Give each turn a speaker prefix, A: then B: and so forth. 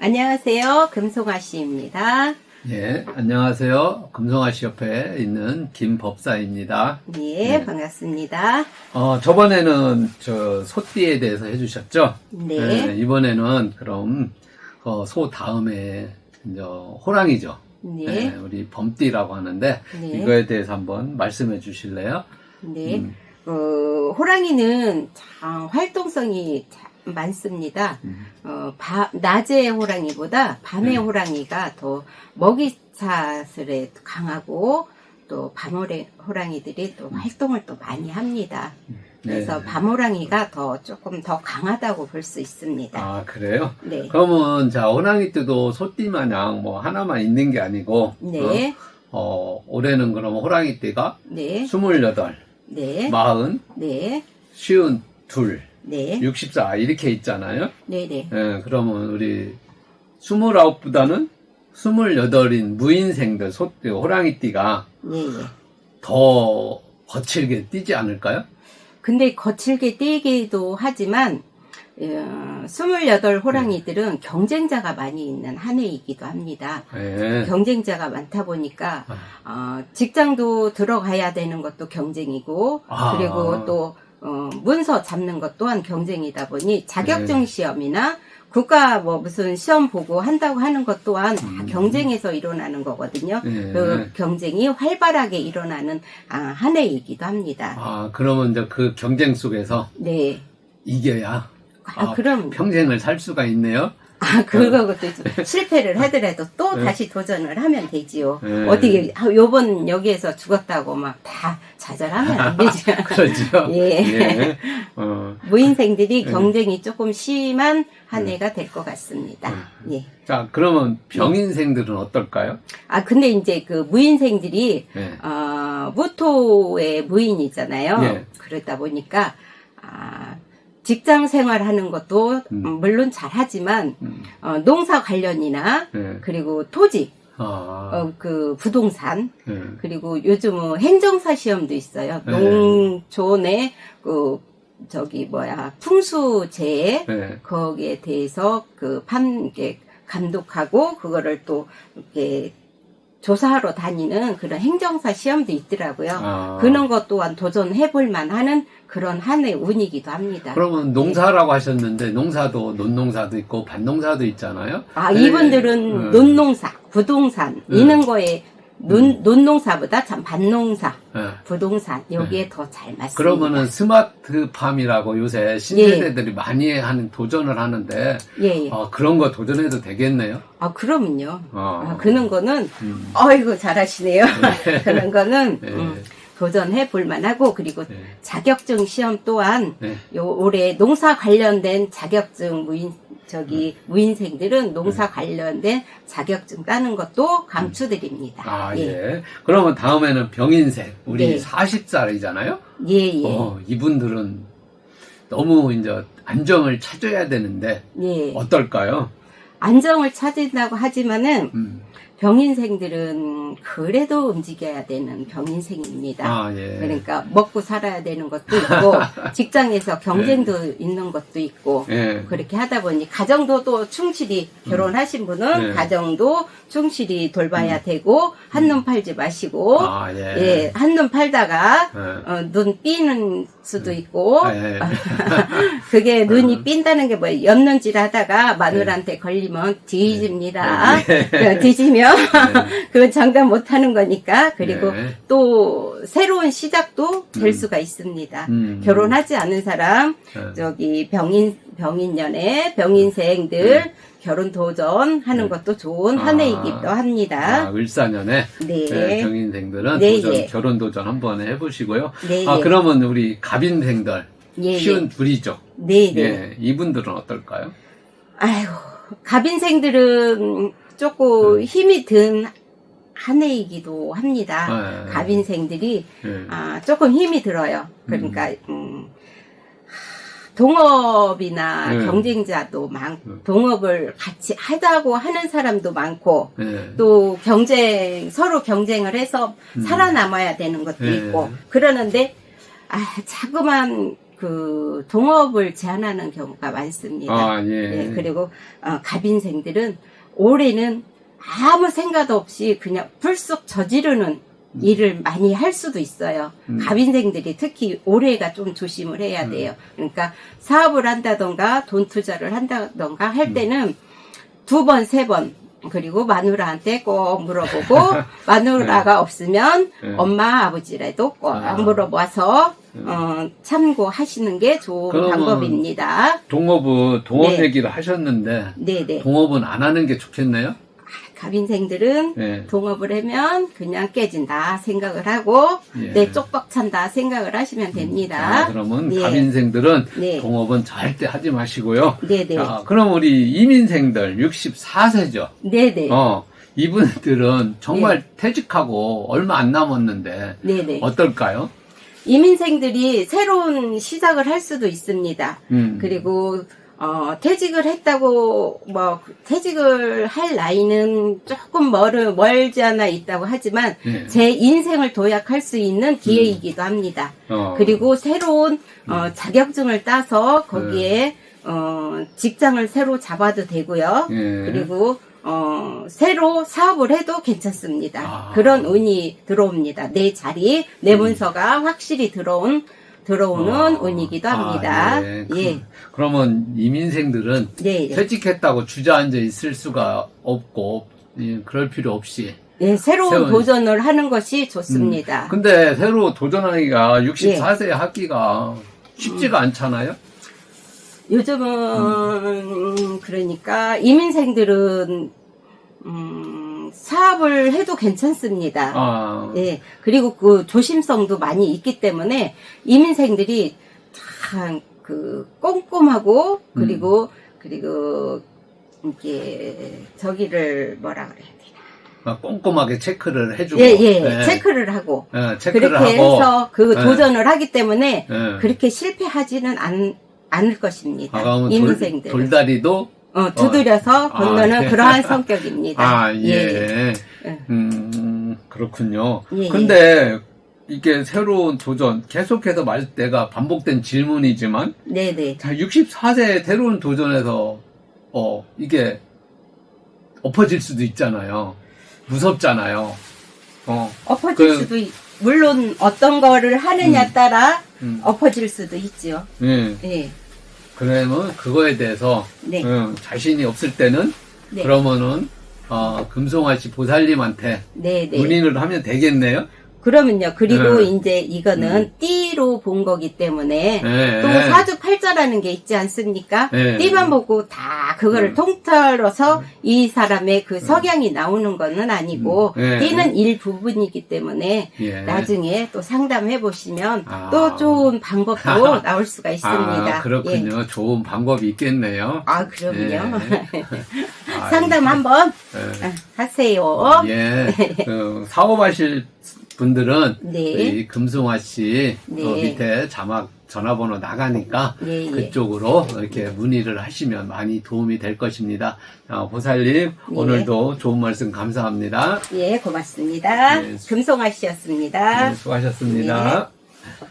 A: 안녕하세요. 금송아 씨입니다.
B: 예, 안녕하세요. 금송아시 옆에 있는 김법사입니다.
A: 예,
B: 네.
A: 반갑습니다.
B: 어, 저번에는 저 소띠에 대해서 해주셨죠?
A: 네.
B: 예, 이번에는 그럼 어, 소 다음에 이제 호랑이죠.
A: 네.
B: 예, 우리 범띠라고 하는데
A: 네.
B: 이거에 대해서 한번 말씀해 주실래요?
A: 네.
B: 음.
A: 어, 호랑이는 참 활동성이 참 많습니다.
B: 음.
A: 어, 바- 낮의 호랑이보다 밤의
B: 네.
A: 호랑이가 더 먹이 사슬에 강하고 또 밤호래 호랑이들이 또 활동을 또 많이 합니다. 그래서
B: 음. 네.
A: 밤호랑이가 더 조금 더 강하다고 볼 수 있습니다.
B: 아, 그래요?
A: 네.
B: 그러면 자, 호랑이 띠도 소띠 마냥 뭐 하나만 있는 게 아니고
A: 네.
B: 어, 어, 올해는 그럼 호랑이 띠가
A: 네.
B: 28,
A: 네.
B: 40,
A: 네.
B: 52,
A: 네.
B: 64 이렇게 있잖아요.
A: 네. 네.
B: 예, 그러면 우리 29보다는 28인 무인생들 소, 호랑이띠가
A: 예, 예.
B: 더 거칠게 뛰지 않을까요?
A: 근데 거칠게 뛰기도 하지만 어, 28 호랑이들은 경쟁자가 많이 있는 한 해이기도 합니다.
B: 예.
A: 경쟁자가 많다 보니까
B: 아,
A: 어, 직장도 들어가야 되는 것도 경쟁이고
B: 아.
A: 그리고 또 어, 문서 잡는 것 또한 경쟁이다 보니 자격증
B: 네.
A: 시험이나 국가 뭐 무슨 시험 보고 한다고 하는 것 또한 다
B: 음.
A: 경쟁에서 일어나는 거거든요.
B: 예.
A: 그 경쟁이 활발하게 일어나는 아, 한 해이기도 합니다.
B: 아, 그러면 이제 그 경쟁 속에서
A: 네.
B: 이겨야
A: 아,
B: 아,
A: 그럼
B: 평생을 살 수가 있네요.
A: 아 그거것도 있죠. 실패를 하더라도 또
B: 네.
A: 다시 도전을 하면 되지요.
B: 네.
A: 어떻게 아, 요번 여기에서 죽었다고 막 다 좌절하면 안 되죠.
B: 그렇죠.
A: 예.
B: 어,
A: 무인생들이
B: 네.
A: 경쟁이 조금 심한 한 해가 될 것 같습니다.
B: 네.
A: 예.
B: 자, 그러면 병인생들은 어떨까요?
A: 아 근데 이제 그 무인생들이
B: 예.
A: 어, 무토의 무인이잖아요.
B: 예.
A: 그러다 보니까 아, 직장 생활하는 것도
B: 음.
A: 음, 물론 잘하지만
B: 음,
A: 어, 농사 관련이나
B: 예.
A: 그리고 토지,
B: 아,
A: 어, 그 부동산
B: 예.
A: 그리고 요즘은 행정사 시험도 있어요.
B: 네.
A: 농촌의 그 저기 뭐야 풍수재해
B: 예.
A: 거기에 대해서 그 판, 이렇게 감독하고 그거를 또 이렇게 조사하러 다니는 그런 행정사 시험도 있더라고요.
B: 아.
A: 그런 것 또한 도전해 볼 만하는 그런 한 해 운이기도 합니다.
B: 그러면 농사라고 하셨는데 농사도 논농사도 있고 밭농사도 있잖아요.
A: 아,
B: 네.
A: 이분들은
B: 음.
A: 논농사, 부동산,
B: 음.
A: 이런 거에 논, 논농사보다 참 밭농사,
B: 예.
A: 부동산, 여기에 더잘 맞습니다.
B: 그러면은 스마트팜이라고 요새 신세대들이 많이 하는 도전을 하는데
A: 예, 예.
B: 어, 그런 거 도전해도 되겠네요.
A: 아, 그러면요.
B: 어.
A: 아, 그런 거는,
B: 음.
A: 어이구, 잘하시네요. 그런 거는,
B: 네.
A: 음, 도전해 볼 만하고, 그리고
B: 네.
A: 자격증 시험 또한,
B: 네.
A: 요, 올해 농사 관련된 자격증 무인, 저기, 무인생들은 농사
B: 네.
A: 관련된 자격증 따는 것도 강추드립니다.
B: 아, 예. 그러면 다음에는 병인생. 우리
A: 네.
B: 40살이잖아요?
A: 예, 예.
B: 어, 이분들은 너무 이제 안정을 찾아야 되는데
A: 예.
B: 어떨까요?
A: 안정을 찾는다고 하지만은
B: 음.
A: 병인생들은 그래도 움직여야 되는 병인생입니다.
B: 아, 예.
A: 그러니까 먹고 살아야 되는 것도 있고 직장에서 경쟁도 있는 것도 있고
B: 예.
A: 그렇게 하다 보니 가정도 또 충실히 결혼하신 분은
B: 네.
A: 가정도 충실히 돌봐야 되고 한눈 팔지 마시고
B: 아, 예.
A: 예, 한눈 팔다가
B: 예.
A: 어, 눈 삐는 수도 있고
B: 예.
A: 그게
B: 어.
A: 눈이 삔다는 게 뭐예요? 엽는질 하다가 마누라한테 걸리면 뒤집니다.
B: 네.
A: 그 뒤지면 그건 장담 못 하는 거니까. 그리고
B: 네.
A: 또 새로운 시작도 될
B: 음.
A: 수가 있습니다.
B: 음.
A: 결혼하지 않은 사람,
B: 예.
A: 저기 병인, 병인연애, 병인생들 결혼 도전하는
B: 네.
A: 것도 좋은
B: 아.
A: 한 해이기도 합니다.
B: 아, 을사년에
A: 네.
B: 네, 병인생들은
A: 네,
B: 도전,
A: 예.
B: 결혼 도전 한번 해보시고요.
A: 네,
B: 아,
A: 예.
B: 그러면 우리 갑인생들
A: 예, 예.
B: 쉬운 둘이죠.
A: 네, 네.
B: 예, 이분들은 어떨까요?
A: 아이고, 갑인생들은 조금 힘이 든 한 해이기도 합니다.
B: 예.
A: 갑인생들이
B: 예.
A: 아, 조금 힘이 들어요. 그러니까 음, 하, 동업이나
B: 네.
A: 경쟁자도 많고
B: 음.
A: 동업을 같이 하자고 하는 사람도 많고
B: 예.
A: 또 경쟁 서로 경쟁을 해서
B: 음.
A: 살아남아야 되는 것도
B: 네.
A: 있고 그러는데 아 자그만 그 동업을 제한하는 경우가 많습니다.
B: 아, 예.
A: 네, 그리고 어, 갑인생들은 올해는 아무 생각 없이 그냥 불쑥 저지르는 일을 많이 할 수도 있어요.
B: 음.
A: 갑인생들이 특히 올해가 좀 조심을 해야 돼요. 그러니까 사업을 한다던가 돈 투자를 한다던가 할 때는 두 번, 세 번, 그리고 마누라한테 꼭 물어보고 마누라가 없으면
B: 네.
A: 엄마, 아버지라도 꼭
B: 아.
A: 물어봐서 어, 참고하시는 게 좋은 방법입니다.
B: 동업은 동업
A: 네.
B: 얘기를 하셨는데
A: 네네.
B: 동업은 안 하는 게 좋겠네요.
A: 갑인생들은
B: 네.
A: 동업을 하면 그냥 깨진다 생각을 하고
B: 예.
A: 내 쪽박 찬다 생각을 하시면 됩니다.
B: 자, 그러면
A: 예.
B: 갑인생들은
A: 네.
B: 동업은 절대 하지 마시고요.
A: 네네.
B: 자, 그럼 우리 이민생들 64세죠.
A: 네네.
B: 어, 이분들은 정말 퇴직하고 얼마 안 남았는데
A: 네네.
B: 어떨까요?
A: 이민생들이 새로운 시작을 할 수도 있습니다.
B: 음.
A: 그리고 어, 퇴직을 했다고 뭐 퇴직을 할 나이는 조금 멀 멀지 않아 있다고 하지만
B: 예.
A: 제 인생을 도약할 수 있는 기회이기도 합니다.
B: 어.
A: 그리고 새로운 어, 자격증을 따서 거기에 어, 직장을 새로 잡아도 되고요.
B: 예.
A: 그리고 어, 새로 사업을 해도 괜찮습니다.
B: 아.
A: 그런 운이 들어옵니다. 내 자리, 내 문서가 확실히 들어온 들어오는
B: 아.
A: 운이기도
B: 아,
A: 합니다.
B: 예.
A: 예,
B: 그, 러면 이민생들은
A: 네, 예.
B: 퇴직했다고 주저앉아 있을 수가 없고 예, 그럴 필요 없이
A: 예, 새로운
B: 새로운-
A: 도전을 하는 것이 좋습니다.
B: 근데 새로 도전하기가 64세 하기가 쉽지가 않잖아요.
A: 요즘은 그러니까 이민생들은 음, 사업을 해도 괜찮습니다.
B: 아,
A: 예, 그리고 그 조심성도 많이 있기 때문에 이민생들이 참 그 꼼꼼하고 그리고 그리고 이게 저기를 뭐라 그래야 되나?
B: 꼼꼼하게 체크를 해주고
A: 예, 예,
B: 네.
A: 체크를 하고
B: 예, 체크를
A: 그렇게
B: 하고
A: 해서 그
B: 네.
A: 도전을 하기 때문에
B: 예.
A: 그렇게 실패하지는 않, 않을 것입니다.
B: 아, 그러면
A: 이민생들.
B: 돌, 돌다리도
A: 어, 두드려서
B: 아,
A: 건너는
B: 예.
A: 그러한 성격입니다.
B: 아, 예.
A: 예.
B: 음, 그렇군요.
A: 예, 예.
B: 근데 이게 새로운 도전, 계속해서 말 때가 반복된 질문이지만,
A: 네네.
B: 자, 64세 새로운 도전에서, 어, 이게 엎어질 수도 있잖아요. 무섭잖아요. 어,
A: 엎어질
B: 그-
A: 수도, 있- 물론 어떤 거를 하느냐 따라
B: 음,
A: 엎어질 수도 있죠.
B: 예.
A: 예.
B: 그러면 그거에 대해서,
A: 네.
B: 음, 자신이 없을 때는,
A: 네.
B: 그러면은, 어, 금송아 씨 보살님한테
A: 네 네.
B: 문의를 하면 되겠네요?
A: 그러면요. 그리고
B: 네.
A: 이제 이거는 띠로 본 거기 때문에
B: 예.
A: 또 사주 팔자라는 게 있지 않습니까?
B: 예.
A: 띠만 보고 다 그거를
B: 음.
A: 통틀어서 이 사람의 그 석양이 나오는 거는 아니고
B: 음. 예.
A: 띠는 일부분이기 때문에
B: 예.
A: 나중에 또 상담해 보시면
B: 아.
A: 또 좋은 방법도 나올 수가 있습니다.
B: 아, 그렇군요.
A: 예.
B: 좋은 방법이 있겠네요.
A: 아, 그럼요.
B: 아,
A: 상담 한번
B: 예.
A: 아, 하세요.
B: 예. 그 사업하실 분들은
A: 네.
B: 이 금송아 씨
A: 네.
B: 그 밑에 자막 전화번호 나가니까
A: 예, 예.
B: 그쪽으로 이렇게 문의를 하시면 많이 도움이 될 것입니다. 어, 보살님 오늘도 좋은 말씀 감사합니다.
A: 예, 고맙습니다.
B: 네.
A: 금송아 씨였습니다.
B: 네, 수고하셨습니다.
A: 네.